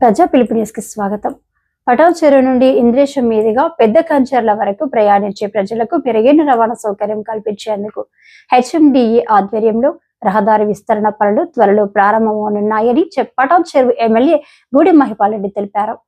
ప్రజా పిలుపు న్యూస్కి స్వాగతం. పటాన్ చెరువు నుండి ఇంద్రేశం మీదుగా పెద్ద కంచర్ల వరకు ప్రయాణించే ప్రజలకు మెరుగైన రవాణా సౌకర్యం కల్పించేందుకు హెచ్ఎండిఏ ఆధ్వర్యంలో రహదారి విస్తరణ పనులు త్వరలో ప్రారంభమవనున్నాయని చెప్- పటాన్ చెరువు ఎమ్మెల్యే గూడి మహిపాల్ రెడ్డి తెలిపారు.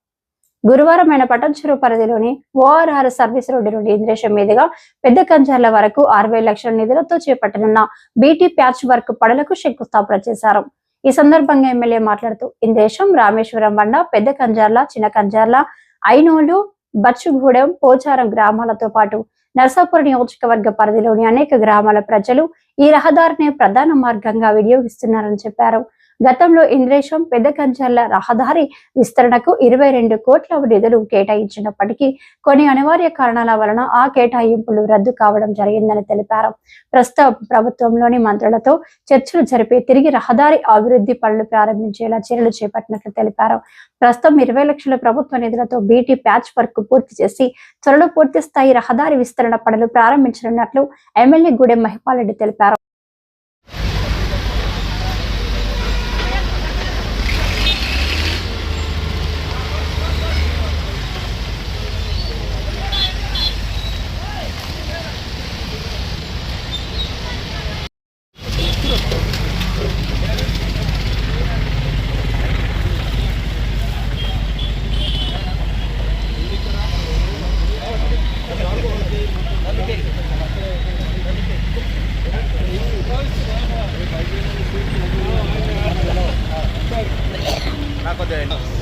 గురువారం ఆయన పటాన్ చెరువు పరిధిలోని ఓఆర్ఆర్ సర్వీస్ రోడ్డు నుండి ఇంద్రేశం మీదుగా పెద్ద కంచర్ల వరకు అరవై లక్షల నిధులతో చేపట్టనున్న బీటీ ప్యాచ్ వర్క్ పనులకు శంకుస్థాపన చేశారు. ఈ సందర్భంగా ఎమ్మెల్యే మాట్లాడుతూ ఇందేశం రామేశ్వరం బండ పెద్ద కంజార్ల చిన్న కంజార్ల ఐనోలు బచ్చుగూడెం పోచారం గ్రామాలతో పాటు నర్సాపురం నియోజకవర్గ పరిధిలోని అనేక గ్రామాల ప్రజలు ఈ రహదారిని ప్రధాన మార్గంగా వినియోగిస్తున్నారని చెప్పారు. గతంలో ఇంద్రేశం పెద్ద కంచర్ల రహదారి విస్తరణకు ఇరవై రెండు కోట్ల నిధులు కేటాయించినప్పటికీ కొన్ని అనివార్య కారణాల వలన ఆ కేటాయింపులు రద్దు కావడం జరిగిందని తెలిపారు. ప్రస్తుత ప్రభుత్వంలోని మంత్రులతో చర్చలు జరిపి తిరిగి రహదారి అభివృద్ధి పనులు ప్రారంభించేలా చర్యలు చేపట్టినట్లు తెలిపారు. ప్రస్తుతం ఇరవై లక్షల ప్రభుత్వ నిధులతో బీటీ ప్యాచ్ వర్క్ పూర్తి చేసి త్వరలో పూర్తి స్థాయి రహదారి విస్తరణ పనులు ప్రారంభించనున్నట్లు ఎమ్మెల్యే గూడెం మహిపాల్ రెడ్డి తెలిపారు. み。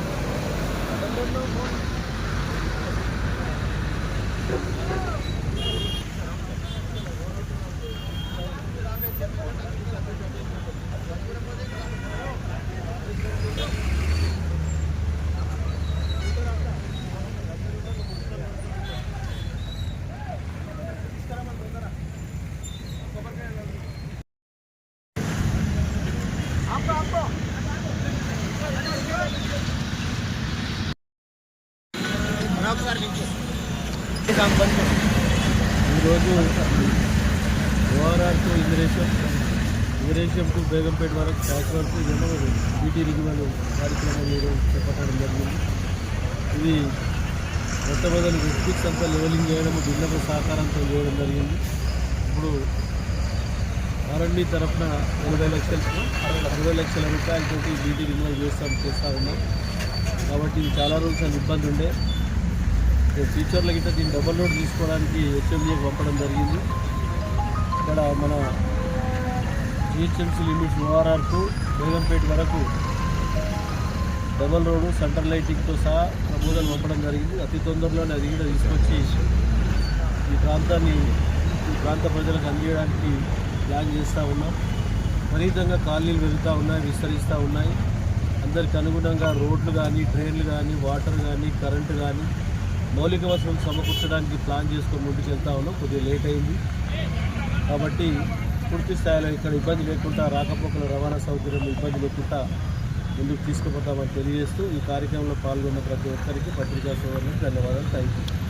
Thank you. ఈరోజు ORR to Indresham Indresham to Begumpet వరకు ట్యాక్స్ వరకు ఇదేమో బీటీ రిగ్యువల్ కార్యక్రమం ఈరోజు చేపట్టడం జరిగింది. ఇది మొట్టమొదటి విద్యుత్ అంతా లెవెలింగ్ చేయడం భిన్నపు సహకారంతో చేయడం జరిగింది. ఇప్పుడు ఆర్ఎండి తరఫున ఎనభై లక్షల అరవై లక్షల రూపాయలతోటి బీటీ రిగ్యువల్ చేస్తాం చేస్తూ ఉన్నాం కాబట్టి ఇది చాలా రోజులు ఇబ్బంది ఉండే. ఫ్యూచర్లో గిట్ట దీన్ని డబల్ రోడ్ తీసుకోవడానికి హెచ్ఎండిఏకి పంపడం జరిగింది. ఇక్కడ మన GHMC limits ORR to Begumpet వరకు డబల్ రోడ్డు సెంటర్ లైటింగ్తో సహా ప్రపోజల్ పంపడం జరిగింది. అతి తొందరలోనే అది కూడా తీసుకొచ్చి ఈ ప్రాంతాన్ని ఈ ప్రాంత ప్రజలకు అందించడానికి ప్లాన్ చేస్తూ ఉన్నాం. విపరీతంగా కాలనీలు పెరుగుతూ ఉన్నాయి విస్తరిస్తూ ఉన్నాయి. అందరికి అనుగుణంగా రోడ్లు కానీ ట్రైన్లు కానీ వాటర్ కానీ కరెంటు కానీ మౌలిక వసతులు సమకూర్చడానికి ప్లాన్ చేసుకొని ముందుకు వెళ్తా ఉన్నాం. కొద్దిగా లేట్ అయింది. కాబట్టి పూర్తి స్థాయిలో ఇక్కడ ఇబ్బంది లేకుండా రాకపోకల రవాణా సౌకర్యం ఇబ్బంది లేకుండా ముందుకు తీసుకుపోతామని తెలియజేస్తూ ఈ కార్యక్రమంలో పాల్గొన్న ప్రతి ఒక్కరికి పత్రికా సోదరులకు ధన్యవాదాలు. Thank you